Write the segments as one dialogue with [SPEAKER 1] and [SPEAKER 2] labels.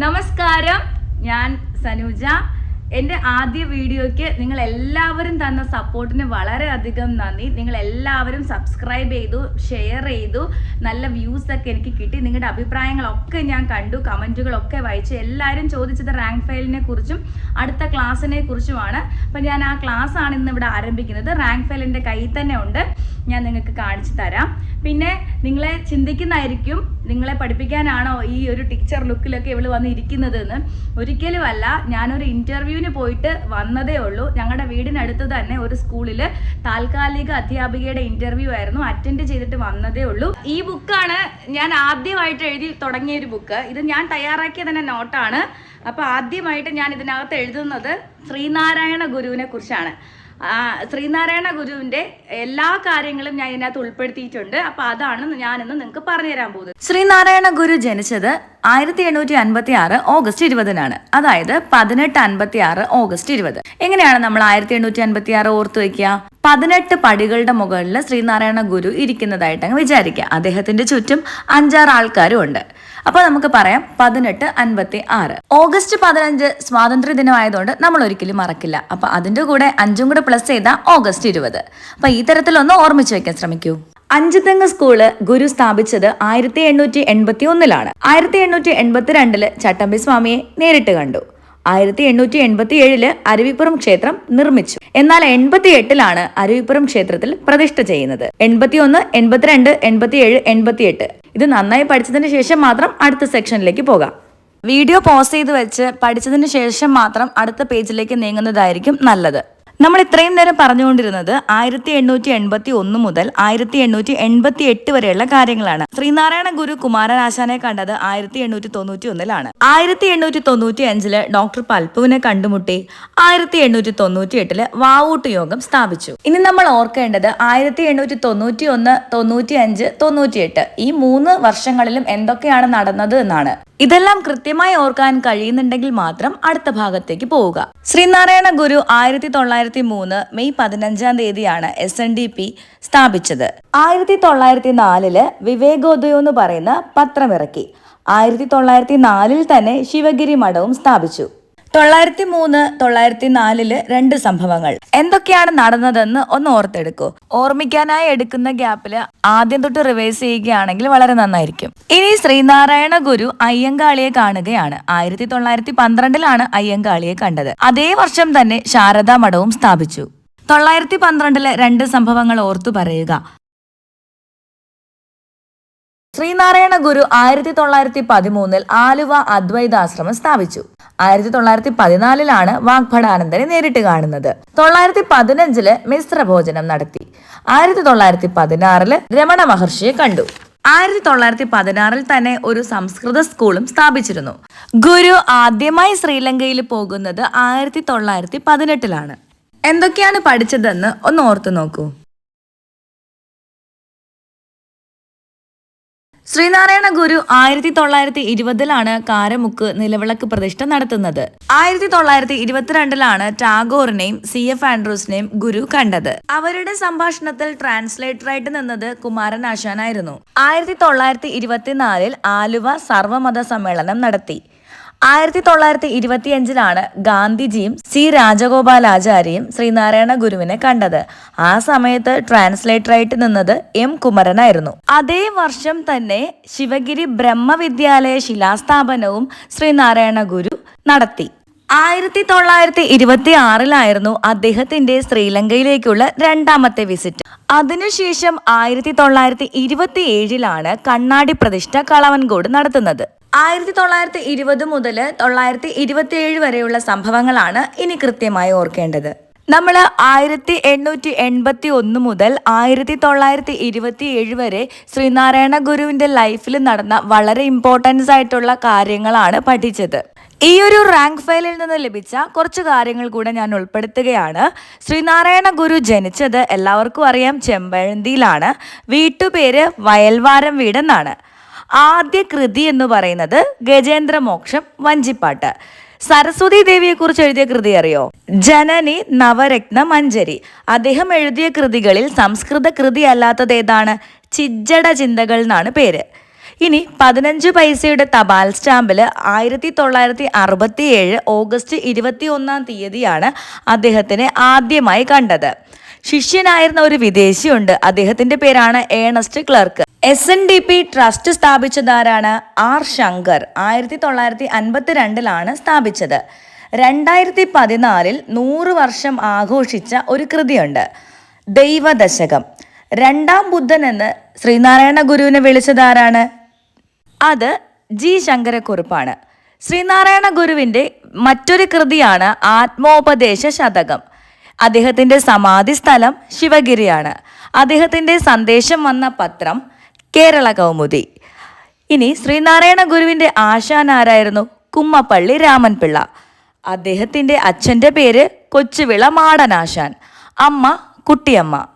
[SPEAKER 1] നമസ്കാരം. ഞാൻ സനൂജ. എന്റെ ആദ്യ വീഡിയോയ്ക്ക് നിങ്ങൾ എല്ലാവരും തന്ന സപ്പോർട്ടിന് വളരെയധികം നന്ദി. നിങ്ങൾ എല്ലാവരും സബ്സ്ക്രൈബ് ചെയ്തു ഷെയർ ചെയ്തു. നല്ല വ്യൂസ് ഒക്കെ എനിക്ക് കിട്ടി. നിങ്ങളുടെ അഭിപ്രായങ്ങളൊക്കെ ഞാൻ കണ്ടു. കമന്റുകളൊക്കെ വായിച്ചു. എല്ലാവരും ചോദിച്ചത് റാങ്ക് ഫയലിനെ കുറിച്ചും അടുത്ത ക്ലാസ്സിനെ കുറിച്ചുമാണ്. അപ്പം ഞാൻ ആ ക്ലാസ്സാണ് ഇന്ന് ഇവിടെ ആരംഭിക്കുന്നത്. റാങ്ക് ഫയൽ എന്റെ കയ്യിൽ തന്നെ ഉണ്ട്. ഞാൻ നിങ്ങൾക്ക് കാണിച്ചു തരാം. പിന്നെ നിങ്ങളെ ചിന്തിക്കുന്നതായിരിക്കും നിങ്ങളെ പഠിപ്പിക്കാനാണോ ഈ ഒരു ടീച്ചർ ലുക്കിലൊക്കെ ഇവൾ വന്നിരിക്കുന്നത് എന്ന് ഒരിക്കലും അല്ല ഞാനൊരു ഇന്റർവ്യൂവിന് പോയിട്ട് വന്നതേ ഉള്ളൂ. ഞങ്ങളുടെ വീടിനടുത്ത് തന്നെ ഒരു സ്കൂളിൽ താൽക്കാലിക അധ്യാപികയുടെ ഇന്റർവ്യൂ ആയിരുന്നു. അറ്റൻഡ് ചെയ്തിട്ട് വന്നതേ ഉള്ളൂ. ഈ ബുക്കാണ് ഞാൻ ആദ്യമായിട്ട് എഴുതി തുടങ്ങിയ ഒരു ബുക്ക്. ഇത് ഞാൻ തയ്യാറാക്കിയ തന്നെ നോട്ടാണ്. അപ്പോൾ ആദ്യമായിട്ട് ഞാൻ ഇതിനകത്ത് എഴുതുന്നത് ശ്രീനാരായണ ഗുരുവിനെ കുറിച്ചാണ്. ശ്രീനാരായണ ഗുരുവിന്റെ എല്ലാ കാര്യങ്ങളും ഞാൻ ഇതിനകത്ത് ഉൾപ്പെടുത്തിയിട്ടുണ്ട്. അപ്പൊ അതാണ് ഞാൻ ഇന്ന് നിങ്ങൾക്ക് പറഞ്ഞു തരാൻ പോകുന്നത്. ശ്രീനാരായണ ഗുരു ജനിച്ചത് ആയിരത്തി എണ്ണൂറ്റി അൻപത്തി ആറ് ഓഗസ്റ്റ് ഇരുപതിനാണ്. അതായത് പതിനെട്ട് അൻപത്തി ആറ് ഓഗസ്റ്റ് ഇരുപത്. എങ്ങനെയാണ് നമ്മൾ ആയിരത്തി എണ്ണൂറ്റി അൻപത്തി ആറ് ഓർത്ത് വെക്കുക? പതിനെട്ട് പടികളുടെ മുകളിൽ ശ്രീനാരായണ ഗുരു ഇരിക്കുന്നതായിട്ട് അങ്ങ് വിചാരിക്കുക. അദ്ദേഹത്തിന്റെ ചുറ്റും അഞ്ചാറ് ആൾക്കാരും ഉണ്ട്. അപ്പൊ നമുക്ക് പറയാം പതിനെട്ട് അൻപത്തി ആറ്. ഓഗസ്റ്റ് പതിനഞ്ച് സ്വാതന്ത്ര്യ ദിനമായതുകൊണ്ട് നമ്മൾ ഒരിക്കലും മറക്കില്ല. അപ്പൊ അതിന്റെ കൂടെ അഞ്ചും കൂടെ പ്ലസ് ചെയ്ത ഓഗസ്റ്റ് ഇരുപത്. അപ്പൊ ഈ തരത്തിലൊന്ന് ഓർമ്മിച്ച് വെക്കാൻ ശ്രമിക്കൂ. അഞ്ചുതെങ്ങ് സ്കൂൾ ഗുരു സ്ഥാപിച്ചത് ആയിരത്തി എണ്ണൂറ്റി എൺപത്തി ഒന്നിലാണ്. ആയിരത്തി എണ്ണൂറ്റി എൺപത്തിരണ്ടിൽ ചട്ടമ്പി സ്വാമിയെ നേരിട്ട് കണ്ടു. ആയിരത്തി എണ്ണൂറ്റി എൺപത്തി ഏഴിൽ അരുവിപ്പുറം ക്ഷേത്രം നിർമ്മിച്ചു. എന്നാൽ എൺപത്തി എട്ടിലാണ് അരുവിപ്പുറം ക്ഷേത്രത്തിൽ പ്രതിഷ്ഠ ചെയ്യുന്നത്. എൺപത്തി ഒന്ന് എൺപത്തിരണ്ട് എൺപത്തി ഏഴ് എൺപത്തി എട്ട് ഇത് നന്നായി പഠിച്ചതിന് ശേഷം മാത്രം അടുത്ത സെക്ഷനിലേക്ക് പോകാം. വീഡിയോ പോസ് ചെയ്ത് വെച്ച് പഠിച്ചതിന് ശേഷം മാത്രം അടുത്ത പേജിലേക്ക് നീങ്ങുന്നതായിരിക്കും നല്ലത്. നമ്മൾ ഇത്രയും നേരം പറഞ്ഞുകൊണ്ടിരുന്നത് ആയിരത്തി എണ്ണൂറ്റി എൺപത്തി ഒന്ന് മുതൽ ആയിരത്തി എണ്ണൂറ്റി എൺപത്തി എട്ട് വരെയുള്ള കാര്യങ്ങളാണ്. ശ്രീനാരായണ ഗുരു കുമാരനാശാനെ കണ്ടത് ആയിരത്തി എണ്ണൂറ്റി തൊണ്ണൂറ്റി ഒന്നിലാണ് ആയിരത്തി എണ്ണൂറ്റി തൊണ്ണൂറ്റി അഞ്ചിൽ ഡോക്ടർ പൽപ്പുവിനെ കണ്ടുമുട്ടി ആയിരത്തി എണ്ണൂറ്റി തൊണ്ണൂറ്റി എട്ടിൽ വാവൂട്ട് യോഗം സ്ഥാപിച്ചു. ഇനി നമ്മൾ ഓർക്കേണ്ടത് ആയിരത്തി എണ്ണൂറ്റി തൊണ്ണൂറ്റി ഒന്ന് തൊണ്ണൂറ്റി അഞ്ച് തൊണ്ണൂറ്റി എട്ട് ഈ മൂന്ന് വർഷങ്ങളിലും എന്തൊക്കെയാണ് നടന്നത് എന്നാണ്. ഇതെല്ലാം കൃത്യമായി ഓർക്കാൻ കഴിയുന്നുണ്ടെങ്കിൽ മാത്രം അടുത്ത ഭാഗത്തേക്ക് പോവുക. ശ്രീനാരായണ ഗുരു ആയിരത്തി തൊള്ളായിരത്തി മൂന്ന് മെയ് പതിനഞ്ചാം തീയതിയാണ് എസ് എൻ ഡി പി സ്ഥാപിച്ചത്. ആയിരത്തി തൊള്ളായിരത്തി നാലിൽ വിവേകോദയം എന്ന് പറയുന്ന പത്രമിറക്കി. ആയിരത്തി തൊള്ളായിരത്തി നാലിൽ തന്നെ ശിവഗിരി മഠവും സ്ഥാപിച്ചു. തൊള്ളായിരത്തി മൂന്ന് തൊള്ളായിരത്തി നാലിൽ രണ്ട് സംഭവങ്ങൾ. എന്തൊക്കെയാണ് നടന്നതെന്ന് ഒന്ന് ഓർത്തെടുക്കൂ. ഓർമ്മിക്കാനായി എടുക്കുന്ന ഗ്യാപ്പിൽ ആദ്യം തൊട്ട് റിവേഴ്സ് ചെയ്യുകയാണെങ്കിൽ വളരെ നന്നായിരിക്കും. ഇനി ശ്രീനാരായണ ഗുരു അയ്യങ്കാളിയെ കാണുകയാണ്. ആയിരത്തി തൊള്ളായിരത്തി പന്ത്രണ്ടിലാണ് അയ്യങ്കാളിയെ കണ്ടത്. അതേ വർഷം തന്നെ ശാരദാ മഠവും സ്ഥാപിച്ചു. തൊള്ളായിരത്തി പന്ത്രണ്ടിലെ രണ്ട് സംഭവങ്ങൾ ഓർത്തു പറയുക. ശ്രീനാരായണ ഗുരു ആയിരത്തി തൊള്ളായിരത്തി പതിമൂന്നിൽ ആലുവ അദ്വൈതാശ്രമം സ്ഥാപിച്ചു. ആയിരത്തി തൊള്ളായിരത്തി പതിനാലിലാണ് വാഗ്ഭടാനന്ദനെ നേരിട്ട് കാണുന്നത്. തൊള്ളായിരത്തി പതിനഞ്ചിൽ മിശ്രഭോജനം നടത്തി. ആയിരത്തി തൊള്ളായിരത്തി പതിനാറിൽ രമണ മഹർഷിയെ കണ്ടു. ആയിരത്തി തൊള്ളായിരത്തി പതിനാറിൽ തന്നെ ഒരു സംസ്കൃത സ്കൂളും സ്ഥാപിച്ചിരുന്നു. ഗുരു ആദ്യമായി ശ്രീലങ്കയിൽ പോകുന്നത് ആയിരത്തി തൊള്ളായിരത്തി പതിനെട്ടിലാണ് എന്തൊക്കെയാണ് പഠിച്ചതെന്ന് ഒന്ന് ഓർത്തു നോക്കൂ. ശ്രീനാരായണ ഗുരു ആയിരത്തി തൊള്ളായിരത്തി ഇരുപതിലാണ് കാരമുക്ക് നിലവിളക്ക് പ്രതിഷ്ഠ നടത്തുന്നത്. ആയിരത്തി തൊള്ളായിരത്തി ഇരുപത്തിരണ്ടിലാണ് ടാഗോറിനെയും സി എഫ് ആൻഡ്രൂസിനെയും ഗുരു കണ്ടത്. അവരുടെ സംഭാഷണത്തിൽ ട്രാൻസ്ലേറ്ററായിട്ട് നിന്നത് കുമാരൻ ആശാനായിരുന്നു. ആയിരത്തി തൊള്ളായിരത്തി ഇരുപത്തിനാലിൽ ആലുവ സർവമത സമ്മേളനം നടത്തി. ആയിരത്തി തൊള്ളായിരത്തി ഇരുപത്തിയഞ്ചിലാണ് ഗാന്ധിജിയും സി രാജഗോപാലാചാര്യയും ശ്രീനാരായണ ഗുരുവിനെ കണ്ടത്. ആ സമയത്ത് ട്രാൻസ്ലേറ്ററായിട്ട് നിന്നത് എം കുമരനായിരുന്നു. അതേ വർഷം തന്നെ ശിവഗിരി ബ്രഹ്മവിദ്യാലയ ശിലാസ്ഥാപനവും ശ്രീനാരായണ ഗുരു നടത്തി. ആയിരത്തി തൊള്ളായിരത്തി ഇരുപത്തി ആറിലായിരുന്നു അദ്ദേഹത്തിന്റെ ശ്രീലങ്കയിലേക്കുള്ള രണ്ടാമത്തെ വിസിറ്റ്. അതിനുശേഷം ആയിരത്തി തൊള്ളായിരത്തി ഇരുപത്തി ഏഴിലാണ് കണ്ണാടി പ്രതിഷ്ഠ കളവൻകോട് നടത്തുന്നത്. ആയിരത്തി തൊള്ളായിരത്തി ഇരുപത് മുതൽ തൊള്ളായിരത്തി ഇരുപത്തി ഏഴ് വരെയുള്ള സംഭവങ്ങളാണ് ഇനി കൃത്യമായി ഓർക്കേണ്ടത്. നമ്മൾ ആയിരത്തി എണ്ണൂറ്റി എൺപത്തി ഒന്ന് മുതൽ ആയിരത്തി തൊള്ളായിരത്തി ഇരുപത്തി ഏഴ് വരെ ശ്രീനാരായണ ഗുരുവിന്റെ ലൈഫിൽ നടന്ന വളരെ ഇമ്പോർട്ടൻസ് ആയിട്ടുള്ള കാര്യങ്ങളാണ് പഠിച്ചത്. ഈ ഒരു റാങ്ക് ഫയലിൽ നിന്ന് ലഭിച്ച കുറച്ച് കാര്യങ്ങൾ കൂടെ ഞാൻ ഉൾപ്പെടുത്തുകയാണ്. ശ്രീനാരായണ ഗുരു ജനിച്ചത് എല്ലാവർക്കും അറിയാം ചെമ്പഴന്തിയിലാണ്. വീട്ടുപേര് വയൽവാരം വീടെന്നാണ്. ആദ്യ കൃതി എന്ന് പറയുന്നത് ഗജേന്ദ്രമോക്ഷം വഞ്ചിപ്പാട്ട്. സരസ്വതി ദേവിയെ കുറിച്ച് എഴുതിയ കൃതി അറിയോ? ജനനി നവരത്ന മഞ്ജരി. അദ്ദേഹം എഴുതിയ കൃതികളിൽ സംസ്കൃത കൃതി അല്ലാത്തത് ഏതാണ്? ചിജ്ജട ചിന്തകൾ എന്നാണ് പേര്. ഇനി പതിനഞ്ച് പൈസയുടെ തപാൽ സ്റ്റാമ്പിൽ ആയിരത്തി തൊള്ളായിരത്തി അറുപത്തി ഏഴ് ഓഗസ്റ്റ് ഇരുപത്തി ഒന്നാം തീയതിയാണ് അദ്ദേഹത്തിനെ ആദ്യമായി കണ്ടത്. ശിഷ്യനായിരുന്ന ഒരു വിദേശിയുണ്ട്. അദ്ദേഹത്തിന്റെ പേരാണ് Ernest Clark. S N D P trust സ്ഥാപിച്ചതാരാണ്? R Shankar. ആയിരത്തി തൊള്ളായിരത്തി അൻപത്തി രണ്ടിലാണ് സ്ഥാപിച്ചത്. രണ്ടായിരത്തി പതിനാലിൽ നൂറ് വർഷം ആഘോഷിച്ച ഒരു കൃതിയുണ്ട്. ദൈവദശകം. രണ്ടാം ബുദ്ധൻ എന്ന് ശ്രീനാരായണ ഗുരുവിനെ വിളിച്ചതാരാണ്? അത് ജി ശങ്കരക്കുറുപ്പാണ്. ശ്രീനാരായണ ഗുരുവിന്റെ മറ്റൊരു കൃതിയാണ് ആത്മോപദേശ ശതകം. അദ്ദേഹത്തിന്റെ സമാധി സ്ഥലം ശിവഗിരിയാണ്. അദ്ദേഹത്തിന്റെ സന്ദേശം വന്ന പത്രം കേരള കൗമുദി. ഇനി ശ്രീനാരായണ ഗുരുവിന്റെ ആശാനാരായിരുന്നു കുമ്മപ്പള്ളി രാമൻപിള്ള. അദ്ദേഹത്തിന്റെ അച്ഛന്റെ പേര് കൊച്ചുവിള മാടനാശാൻ അമ്മ കുട്ടിയമ്മ.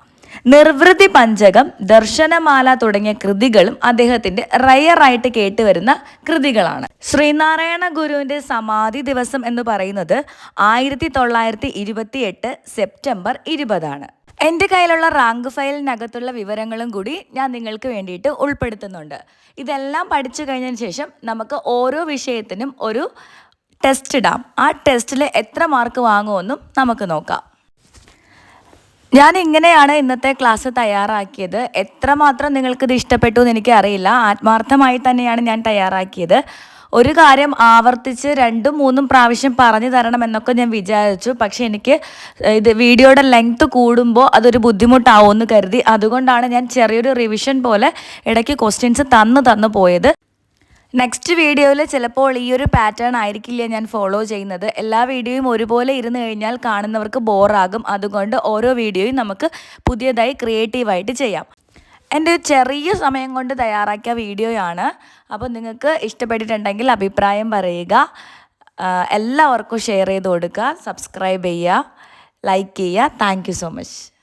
[SPEAKER 1] നിർവൃതി പഞ്ചകം ദർശനമാല തുടങ്ങിയ കൃതികളും അദ്ദേഹത്തിന്റെ റയറായിട്ട് കേട്ടുവരുന്ന കൃതികളാണ്. ശ്രീനാരായണ ഗുരുവിന്റെ സമാധി ദിവസം എന്ന് പറയുന്നത് ആയിരത്തി തൊള്ളായിരത്തി ഇരുപത്തി എട്ട് സെപ്റ്റംബർ ഇരുപതാണ്. എന്റെ കയ്യിലുള്ള റാങ്ക് ഫയലിനകത്തുള്ള വിവരങ്ങളും കൂടി ഞാൻ നിങ്ങൾക്ക് വേണ്ടിയിട്ട് ഉൾപ്പെടുത്തുന്നുണ്ട്. ഇതെല്ലാം പഠിച്ചു കഴിഞ്ഞതിന് ശേഷം നമുക്ക് ഓരോ വിഷയത്തിനും ഒരു ടെസ്റ്റ് ഇടാം. ആ ടെസ്റ്റിൽ എത്ര മാർക്ക് വാങ്ങുമെന്നും നമുക്ക് നോക്കാം. ഞാൻ ഇങ്ങനെയാണ് ഇന്നത്തെ ക്ലാസ് തയ്യാറാക്കിയത്. എത്രമാത്രം നിങ്ങൾക്കിത് ഇഷ്ടപ്പെട്ടു എന്ന് എനിക്കറിയില്ല. ആത്മാർത്ഥമായി തന്നെയാണ് ഞാൻ തയ്യാറാക്കിയത്. ഒരു കാര്യം ആവർത്തിച്ച് രണ്ടും മൂന്നും പ്രാവശ്യം പറഞ്ഞു തരണം എന്നൊക്കെ ഞാൻ വിചാരിച്ചു. പക്ഷെ എനിക്ക് ഇത് വീഡിയോയുടെ ലെങ്ത് കൂടുമ്പോൾ അതൊരു ബുദ്ധിമുട്ടാവുമെന്ന് കരുതി. അതുകൊണ്ടാണ് ഞാൻ ചെറിയൊരു റിവിഷൻ പോലെ ഇടയ്ക്ക് ക്വസ്റ്റ്യൻസ് തന്നു തന്നു പോയത്. നെക്സ്റ്റ് വീഡിയോയിൽ ചിലപ്പോൾ ഈ ഒരു പാറ്റേൺ ആയിരിക്കില്ല ഞാൻ ഫോളോ ചെയ്യുന്നത്. എല്ലാ വീഡിയോയും ഒരുപോലെ ഇരുന്ന് കഴിഞ്ഞാൽ കാണുന്നവർക്ക് ബോറാകും. അതുകൊണ്ട് ഓരോ വീഡിയോയും നമുക്ക് പുതിയതായി ക്രിയേറ്റീവായിട്ട് ചെയ്യാം. എന്റെ ചെറിയ സമയം കൊണ്ട് തയ്യാറാക്കിയ വീഡിയോയാണ്. അപ്പോൾ നിങ്ങൾക്ക് ഇഷ്ടപ്പെട്ടിട്ടുണ്ടെങ്കിൽ അഭിപ്രായം പറയുക. എല്ലാവർക്കും ഷെയർ ചെയ്ത് കൊടുക്കുക. സബ്സ്ക്രൈബ് ചെയ്യുക. ലൈക്ക് ചെയ്യുക. Thank so much